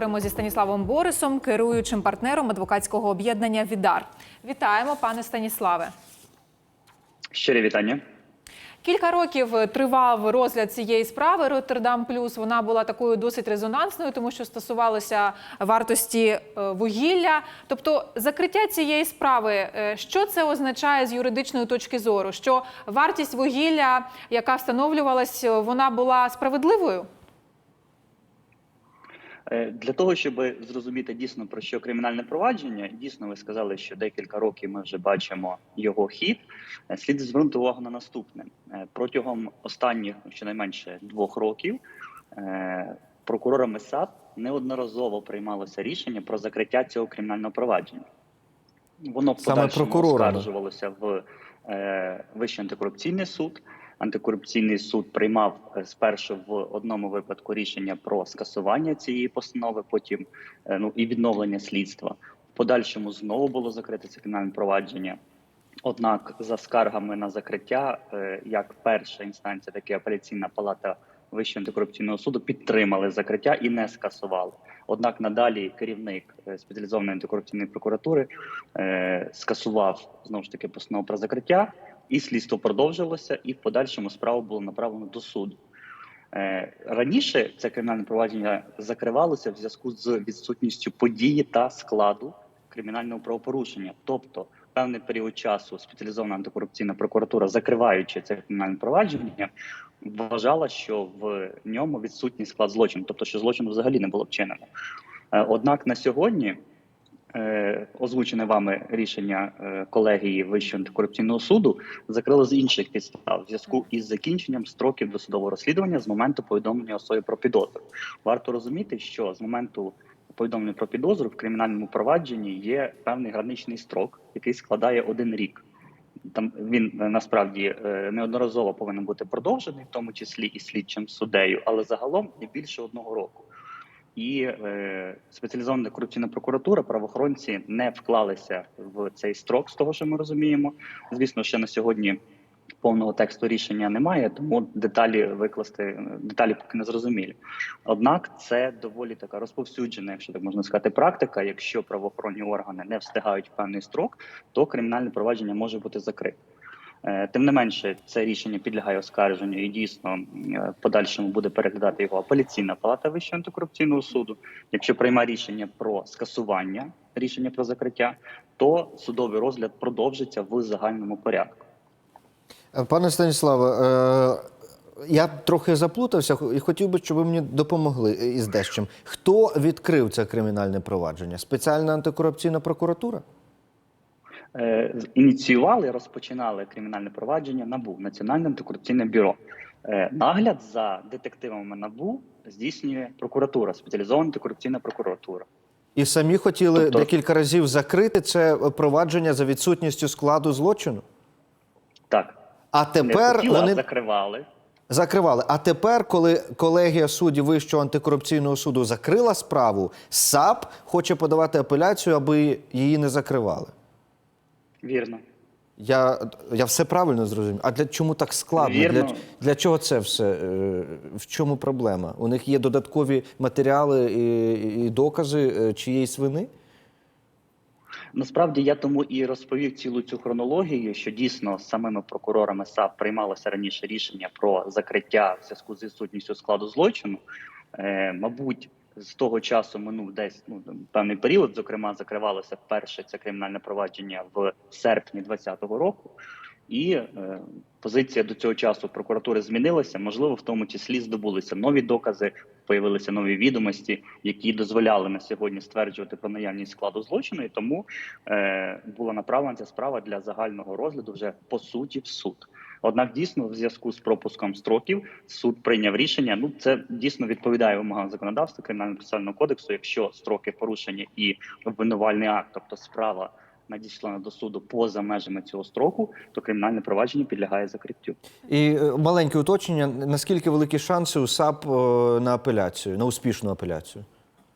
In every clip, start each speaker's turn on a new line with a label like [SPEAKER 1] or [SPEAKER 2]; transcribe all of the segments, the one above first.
[SPEAKER 1] говоримо зі Станіславом Борисом, керуючим партнером адвокатського об'єднання Відар. Вітаємо, пане Станіславе.
[SPEAKER 2] Щирі вітання.
[SPEAKER 1] Кілька років тривав розгляд цієї справи Роттердам Плюс. Вона була такою досить резонансною, тому що стосувалося вартості е, вугілля. Тобто, закриття цієї справи, е, що це означає з юридичної точки зору? Що вартість вугілля, яка встановлювалась, вона була справедливою?
[SPEAKER 2] Е, Для того, щоб зрозуміти дійсно про що кримінальне провадження, дійсно ви сказали, що декілька років ми вже бачимо його хід. Е, Слід звернути увагу на наступне Е, протягом останніх щонайменше двох років. Прокурорами САП неодноразово приймалося рішення про закриття цього кримінального провадження. Воно в
[SPEAKER 3] Саме
[SPEAKER 2] подальшому оскаржувалося в Вищий антикорупційний суд. Антикорупційний суд приймав е, спершу в одному випадку рішення про скасування цієї постанови, потім е, ну і відновлення слідства. В подальшому знову було закрите це кримінальне провадження. Однак, за скаргами на закриття, е, як перша інстанція, так і апеляційна палата Вищого антикорупційного суду підтримали закриття і не скасували. Однак надалі керівник спеціалізованої антикорупційної прокуратури скасував знову ж таки постанову про закриття, і слідство продовжилося, і в подальшому справу було направлено до суду. Е, Раніше це кримінальне провадження закривалося в зв'язку з відсутністю події та складу кримінального правопорушення. Тобто, певний період часу спеціалізована антикорупційна прокуратура, закриваючи це кримінальне провадження, вважала, що в ньому відсутній склад злочину, тобто що злочину взагалі не було вчинено. Е, Однак на сьогодні озвучене вами рішення е, колегії Вищого антикорупційного суду закрили з інших підстав в зв'язку із закінченням строків досудового розслідування з моменту повідомлення особи про підозру. Варто розуміти, що з моменту повідомлення про підозру в кримінальному провадженні є певний граничний строк, який складає один рік. Там він е, насправді е, неодноразово повинен бути продовжений, в тому числі і слідчим суддею, але загалом не більше одного року. І е, спеціалізована корупційна прокуратура, правоохоронці не вклалися в цей строк, з того, що ми розуміємо. Звісно, ще на сьогодні повного тексту рішення немає, тому деталі викласти деталі поки не зрозумілі. Однак це доволі така розповсюджена, якщо так можна сказати, практика. Якщо правоохоронні органи не встигають в певний строк, то кримінальне провадження може бути закрите. Е, Тим не менше, це рішення підлягає оскарженню і дійсно е, в подальшому буде переглядати його апеляційна палата Вищого антикорупційного суду. Якщо прийме рішення про скасування рішення про закриття, то судовий розгляд продовжиться в загальному порядку.
[SPEAKER 3] Пане Станіславе, е, я трохи заплутався і хотів би, щоб ви мені допомогли із дещим. Хто відкрив це кримінальне провадження? Спеціальна антикорупційна прокуратура?
[SPEAKER 2] Е, ініціювали, розпочинали кримінальне провадження НАБУ Національне антикорупційне бюро. Е, Нагляд за детективами НАБУ здійснює прокуратура, спеціалізована антикорупційна прокуратура.
[SPEAKER 3] І самі хотіли
[SPEAKER 2] Тобто-
[SPEAKER 3] декілька разів закрити це провадження за відсутністю складу злочину.
[SPEAKER 2] Так,
[SPEAKER 3] А тепер
[SPEAKER 2] хотіли, а
[SPEAKER 3] вони
[SPEAKER 2] закривали.
[SPEAKER 3] закривали. А тепер, коли колегія суддів Вищого антикорупційного суду закрила справу, САП хоче подавати апеляцію, аби її не закривали.
[SPEAKER 2] Вірно.
[SPEAKER 3] Я, я все правильно зрозумів. А для чому так складно?
[SPEAKER 2] Вірно.
[SPEAKER 3] Для, для чого це все? Е, В чому проблема? У них є додаткові матеріали і, і докази е, чиєїсь вини?
[SPEAKER 2] Насправді я тому і розповів цілу цю хронологію, що дійсно самими прокурорами САП приймалося раніше рішення про закриття в зв'язку з відсутністю складу злочину. Е, мабуть, з того часу минув десь ну певний період. Зокрема, закривалося перше це кримінальне провадження в серпні 2020 року. І е, позиція до цього часу прокуратури змінилася. Можливо, в тому числі здобулися нові докази, появилися нові відомості, які дозволяли на сьогодні стверджувати про наявність складу злочину. І тому е, була направлена ця справа для загального розгляду вже по суті в суд. Однак, дійсно, в зв'язку з пропуском строків суд прийняв рішення. Ну це дійсно відповідає вимогам законодавства кримінального процесуального кодексу. Якщо строки порушені і обвинувальний акт, тобто справа надійшла до суду поза межами цього строку, то кримінальне провадження підлягає закриттю.
[SPEAKER 3] І е, маленьке уточнення: наскільки великі шанси у САП е, на апеляцію, на успішну апеляцію?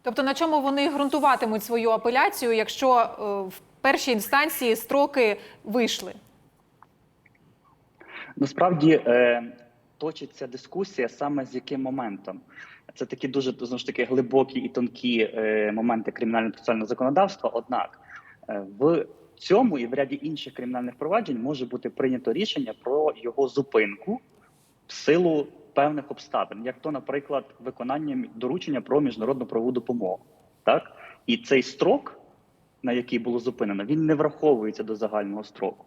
[SPEAKER 1] Тобто, на чому вони ґрунтуватимуть свою апеляцію, якщо е, в першій інстанції строки вийшли?
[SPEAKER 2] Насправді е, точиться дискусія саме з яким моментом. Це такі дуже знову ж таки глибокі і тонкі е, моменти кримінального процесуального законодавства. Однак в цьому і в ряді інших кримінальних проваджень може бути прийнято рішення про його зупинку в силу певних обставин, як то, наприклад, виконання доручення про міжнародну правову допомогу. Так і цей строк, на який було зупинено, він не враховується до загального строку.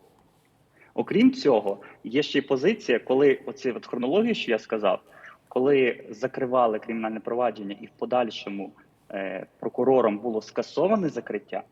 [SPEAKER 2] Окрім цього, є ще й позиція, коли оці от хронологію, що я сказав, коли закривали кримінальне провадження і в подальшому е, прокурором було скасоване закриття,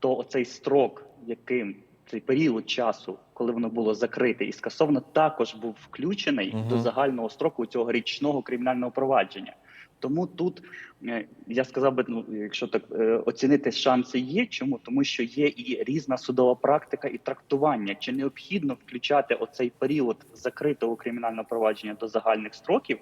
[SPEAKER 2] то оцей строк, яким цей період часу, коли воно було закрите і скасовано, також був включений
[SPEAKER 3] Мгм.
[SPEAKER 2] до загального строку цього річного кримінального провадження. Тому тут е, я сказав би, ну якщо так е, оцінити шанси є. Чому тому, що є і різна судова практика і трактування, чи необхідно включати оцей період закритого кримінального провадження до загальних строків,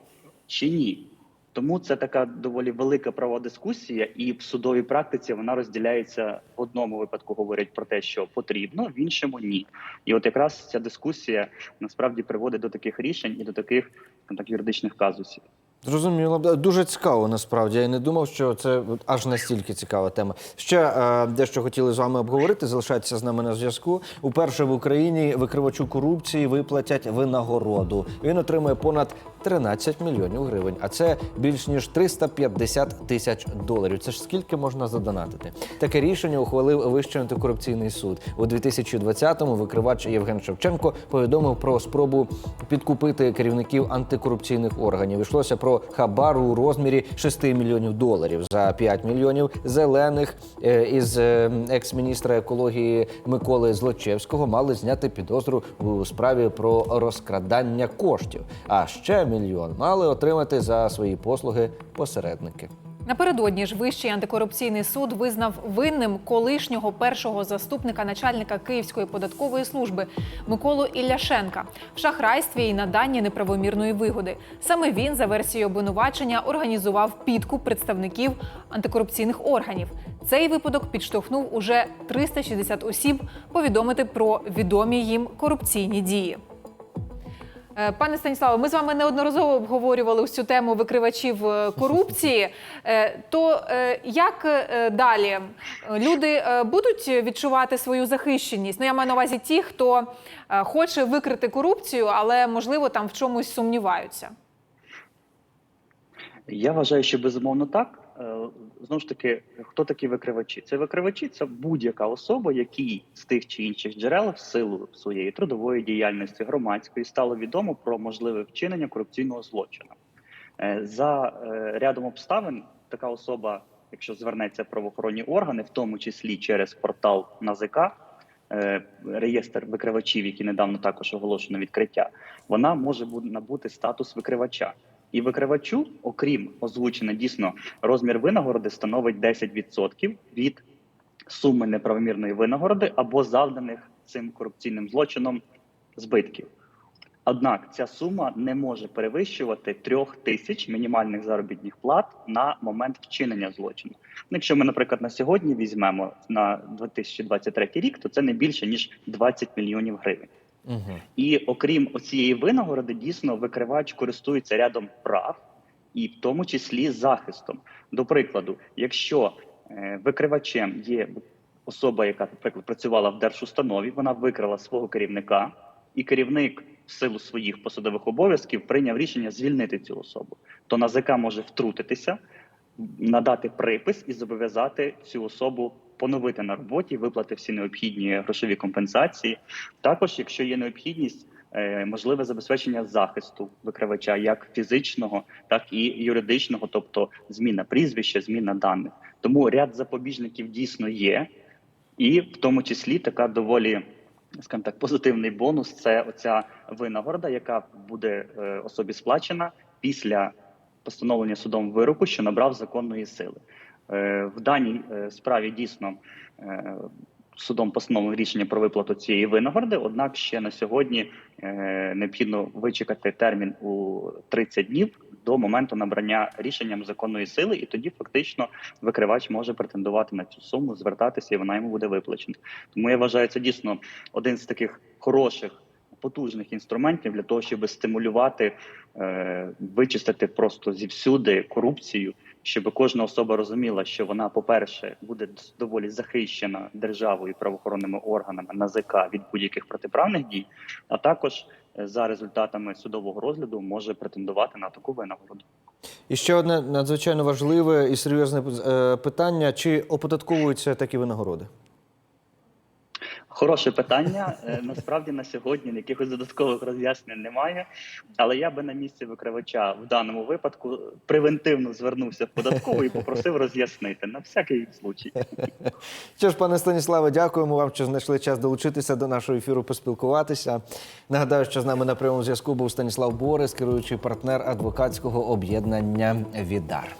[SPEAKER 2] чи ні. Тому це така доволі велика права дискусія, і в судовій практиці вона розділяється в одному випадку. Говорять про те, що потрібно, в іншому ні. І от якраз ця дискусія насправді приводить до таких рішень і до таких там так юридичних казусів.
[SPEAKER 3] Зрозуміло, дуже цікаво насправді. Я не думав, що це аж настільки цікава тема. Ще е, дещо хотіли з вами обговорити. Залишайтеся з нами на зв'язку. Уперше в Україні викривачу корупції виплатять винагороду. Він отримує понад 13 мільйонів гривень, а це більш ніж 350 тисяч доларів. Це ж скільки можна задонатити? Таке рішення ухвалив Вищий антикорупційний суд у 2020-му. Викривач Євген Шевченко повідомив про спробу підкупити керівників антикорупційних органів. Йшлося про хабар у розмірі 6 мільйонів доларів за 5 мільйонів зелених е, із е, екс-міністра екології Миколи Злочевського мали зняти підозру у справі про розкрадання коштів. А ще мільйон мали отримати за свої послуги посередники.
[SPEAKER 1] Напередодні ж Вищий антикорупційний суд визнав винним колишнього першого заступника начальника Київської податкової служби Миколу Ілляшенка в шахрайстві і наданні неправомірної вигоди. Саме він, за версією обвинувачення, організував підкуп представників антикорупційних органів. Цей випадок підштовхнув уже 360 осіб повідомити про відомі їм корупційні дії. Е, Пане Станіславе, ми з вами неодноразово обговорювали цю тему викривачів е, корупції. Е, То як далі люди будуть відчувати свою захищеність? Ну я маю на увазі ті, хто хоче викрити корупцію, але можливо там в чомусь сумніваються.
[SPEAKER 2] Я вважаю, що безумовно так. Е, Знову ж таки, хто такі викривачі? Це викривачі це будь-яка особа, якій з тих чи інших джерел в силу своєї трудової діяльності громадської стало відомо про можливе вчинення корупційного злочину. Е, За е, рядом обставин така особа, якщо звернеться в правоохоронні органи, в тому числі через портал НАЗК, реєстр викривачів, який недавно також оголошено відкриття, вона може набути статус викривача. І викривачу, окрім озвучення, дійсно розмір винагороди становить 10% від суми неправомірної винагороди або завданих цим корупційним злочином збитків. Однак ця сума не може перевищувати трьох тисяч мінімальних заробітних плат на момент вчинення злочину. Ну, якщо ми, наприклад, на сьогодні візьмемо на 2023 рік, то це не більше ніж 20 мільйонів гривень.
[SPEAKER 3] Угу.
[SPEAKER 2] І окрім цієї винагороди, дійсно викривач користується рядом прав, і в тому числі захистом. До прикладу, якщо е, викривачем є особа, яка, наприклад, працювала в держустанові, вона викрила свого керівника, і керівник в силу своїх посадових обов'язків прийняв рішення звільнити цю особу, то НАЗК може втрутитися, надати припис і зобов'язати цю особу поновити на роботі, виплати всі необхідні грошові компенсації. Також, якщо є необхідність, е, можливе забезпечення захисту викривача як фізичного, так і юридичного, тобто зміна прізвища, зміна даних. Тому ряд запобіжників дійсно є, і в тому числі така доволі. Скажімо так, позитивний бонус це оця винагорода, яка буде е, особі сплачена після постановлення судом вироку, що набрав законної сили. Е, в даній е, справі дійсно е, судом постановлено рішення про виплату цієї винагороди. Однак ще на сьогодні необхідно вичекати термін у 30 днів до моменту набрання рішенням законної сили, і тоді фактично викривач може претендувати на цю суму, звертатися, і вона йому буде виплачена. Тому я вважаю, це дійсно один з таких хороших потужних інструментів для того, щоб стимулювати, вичистити просто зівсюди корупцію, щоб кожна особа розуміла, що вона, по-перше, буде доволі захищена державою і правоохоронними органами НАЗК від будь-яких протиправних дій, а також е, за результатами судового розгляду може претендувати на таку винагороду.
[SPEAKER 3] І ще одне надзвичайно важливе і серйозне е, питання: чи оподатковуються такі винагороди?
[SPEAKER 2] Хороше питання. Е, Насправді на сьогодні якихось додаткових роз'яснень немає. Але я би на місці викривача в даному випадку превентивно звернувся в податкову і попросив роз'яснити на всякий случай.
[SPEAKER 3] Що ж, пане Станіславе, дякуємо вам, що знайшли час долучитися до нашого ефіру, поспілкуватися. Нагадаю, що з нами на прямому зв'язку був Станіслав Борис, керуючий партнер адвокатського об'єднання Відар.